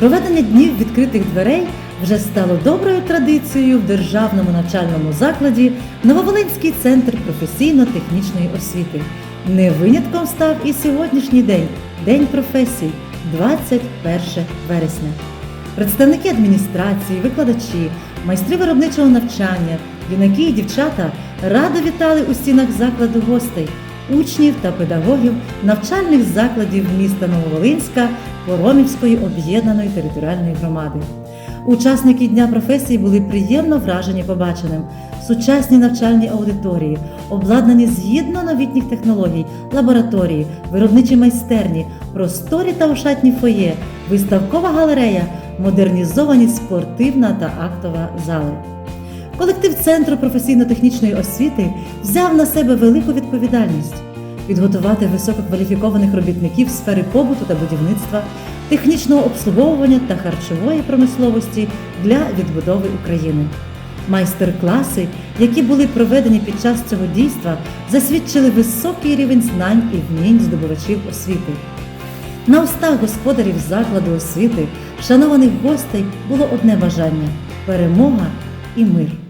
Проведення днів відкритих дверей вже стало доброю традицією в державному навчальному закладі Нововолинський центр професійно-технічної освіти. Не винятком став і сьогоднішній день День професій, 21 вересня. Представники адміністрації, викладачі, майстри виробничого навчання, юнаки і дівчата радо вітали у стінах закладу гостей, учнів та педагогів навчальних закладів міста Нововолинська Поромівської об'єднаної територіальної громади. Учасники Дня професії були приємно вражені побаченим. Сучасні навчальні аудиторії, обладнані згідно новітніх технологій, лабораторії, виробничі майстерні, просторі та ошатні фоє, виставкова галерея, модернізовані спортивна та актова зали. Колектив Центру професійно-технічної освіти взяв на себе велику відповідальність підготувати висококваліфікованих робітників сфери побуту та будівництва, технічного обслуговування та харчової промисловості для відбудови України. Майстер-класи, які були проведені під час цього дійства, засвідчили високий рівень знань і вмінь здобувачів освіти. На устах господарів закладу освіти, шанованих гостей, було одне бажання перемога і мир.